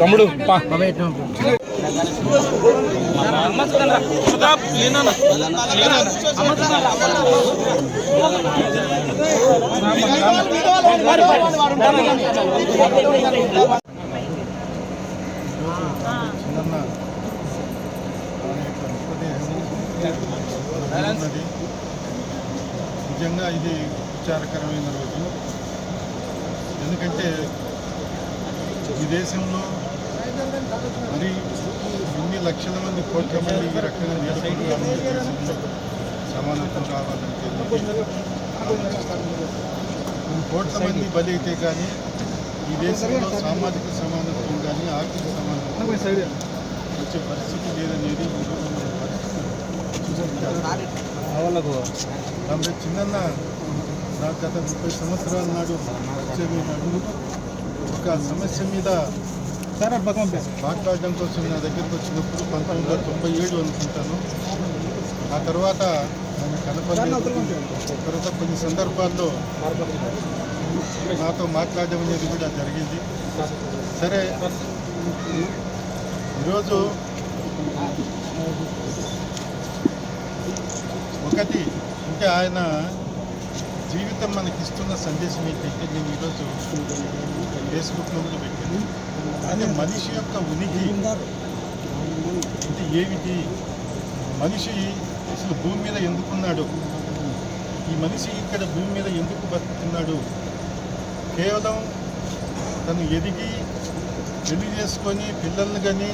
తమ్ముడు పా. చిన్న నిజంగా ఇది విచారకరమైన రోజు. ఎందుకంటే ఈ దేశంలో మరి ఇన్ని లక్షల మంది కోట్ల మంది ఈ రకంగా నేర్చుకుంటున్నారు సమానత్వం రావాలంటే కోట్ల మంది బలి అయితే కానీ ఈ దేశంలో సామాజిక సమానత్వం కానీ ఆర్థిక సమానత్వం వచ్చే పరిస్థితి లేదనేది చూసుకుంటారు. కాబట్టి చిన్న నాకు గత ముప్పై సంవత్సరాల నాడు వచ్చేది నాడు ఒక సమస్య మీద మాట్లాడడం కోసం నా దగ్గరికి వచ్చినప్పుడు పంతొమ్మిది వందల తొంభై ఏడు అనుకుంటాను. ఆ తర్వాత ఆయన కనపడలేదు తర్వాత కొన్ని సందర్భాల్లో నాతో మాట్లాడడం అనేది కూడా జరిగింది. సరే ఈరోజు ఒకటి అంటే ఆయన జీవితం మనకి ఇస్తున్న సందేశం ఏంటంటే నేను ఈరోజు ఫేస్బుక్లో కూడా పెట్టాను. అంటే మనిషి యొక్క ఉనికి అంటే ఏమిటి? మనిషి అసలు భూమి మీద ఎందుకున్నాడు? ఈ మనిషి ఇక్కడ భూమి మీద ఎందుకు బతుకుతున్నాడు? కేవలం తను ఎదిగి పెళ్ళి చేసుకొని పిల్లల్ని కానీ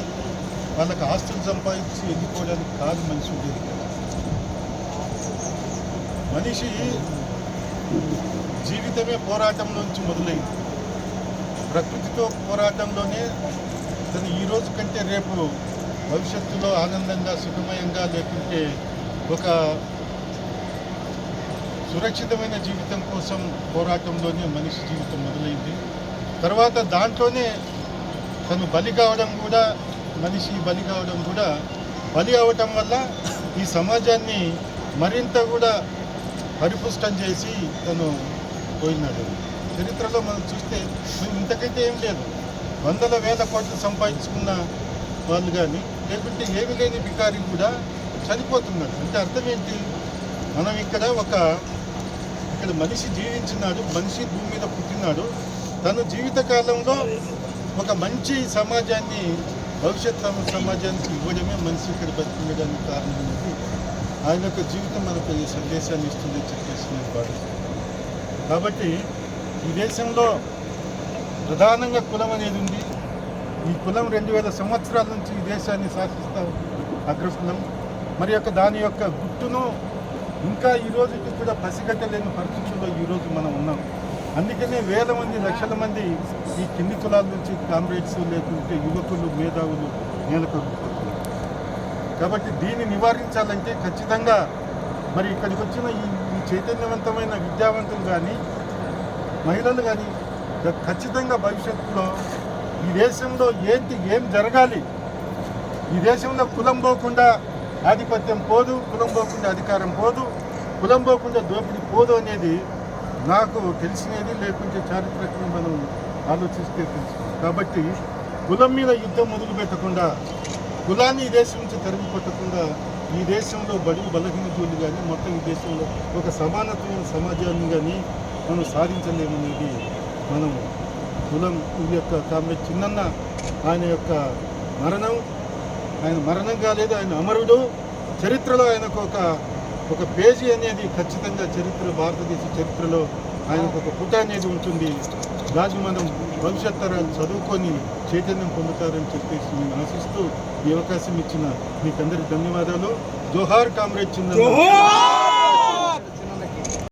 వాళ్ళకి ఆస్తులు సంపాదించి ఎన్నుకోవడానికి కాదు మనిషి ఉండేది కదా మనిషి జీవితమే పోరాటంలోంచి మొదలైంది. ప్రకృతితో పోరాటంలోనే తను ఈ రోజు కంటే రేపు భవిష్యత్తులో ఆనందంగా సుఖమయంగా లేకుంటే ఒక సురక్షితమైన జీవితం కోసం పోరాటంలోనే మనిషి జీవితం మొదలైంది. తర్వాత దాంట్లోనే తను బలి కావడం కూడా మనిషి బలి కావడం కూడా బలి అవటం వల్ల ఈ సమాజాన్ని మరింత కూడా పరిపుష్టం చేసి తను పోయినాడు. చరిత్రలో మనం చూస్తే ఇంతకైతే ఏం లేదు. వందల వేల కోట్లు సంపాదించుకున్న వాళ్ళు కానీ లేకుంటే ఏమి లేని బికారి కూడా చనిపోతున్నాడు అంటే అర్థం ఏంటి? మనం ఇక్కడ ఒక ఇక్కడ మనిషి జీవించినాడు మనిషి భూమి మీద పుట్టినాడు. తను జీవితకాలంలో ఒక మంచి సమాజాన్ని భవిష్యత్ సమాజానికి ఇవ్వడమే మనిషి ఇక్కడ బతికుండడానికి కారణం అనేది ఆయన యొక్క జీవితం మనకు ఈ సందేశాన్ని ఇస్తుందని చెప్పేసి నేను భావిస్తున్నాను. కాబట్టి ఈ దేశంలో ప్రధానంగా కులం అనేది ఉంది. ఈ కులం రెండు వేల సంవత్సరాల నుంచి ఈ దేశాన్ని శాసిస్తా అగ్రకులం. మరి యొక్క దాని యొక్క గుట్టును ఇంకా ఈ కూడా పసిగట్టలేని పరిస్థితుల్లో ఈరోజు మనం ఉన్నాం. అందుకనే వేల మంది లక్షల మంది ఈ కింది కులాల నుంచి కామ్రేడ్స్ లేకుంటే యువకులు మేధావులు నేలకొల్పుతున్నారు కాబట్టి దీన్ని నివారించాలంటే ఖచ్చితంగా మరి ఇక్కడికి వచ్చిన ఈ ఈ చైతన్యవంతమైన విద్యావంతులు కానీ మహిళలు కానీ ఖచ్చితంగా భవిష్యత్తులో ఈ దేశంలో ఏంటి ఏం జరగాలి? ఈ దేశంలో కులం పోకుండా ఆధిపత్యం పోదు కులం పోకుండా అధికారం పోదు కులం పోకుండా దోపిడీ పోదు అనేది నాకు తెలిసినది లేకుంటే చారిత్రకంగా మనం ఆలోచిస్తే తెలుసు. కాబట్టి కులం మీద యుద్ధం మొదలు పెట్టకుండా కులాన్ని ఈ దేశం నుంచి తరిమి కొట్టకుండా ఈ దేశంలో బడి బలహీన కానీ మొత్తం ఈ దేశంలో ఒక సమానత్వమైన సమాజాన్ని కానీ మనం సాధించలేమనేది మనం కులం ఈ యొక్క కామ్రేడ్ చిన్నన్న ఆయన యొక్క మరణం ఆయన మరణం కాలేదు ఆయన అమరుడు చరిత్రలో ఆయనకు ఒక ఒక పేజీ అనేది ఖచ్చితంగా చరిత్ర భారతదేశ చరిత్రలో ఆయనకు ఒక పుట అనేది ఉంటుంది. దాన్ని మనం భవిష్యత్ తరాలు చదువుకొని చైతన్యం పొందుతారని చెప్పేసి నేను ఆశిస్తూ ఈ అవకాశం ఇచ్చిన మీకందరికి ధన్యవాదాలు. జోహార్ కామ్రేడ్ చిన్న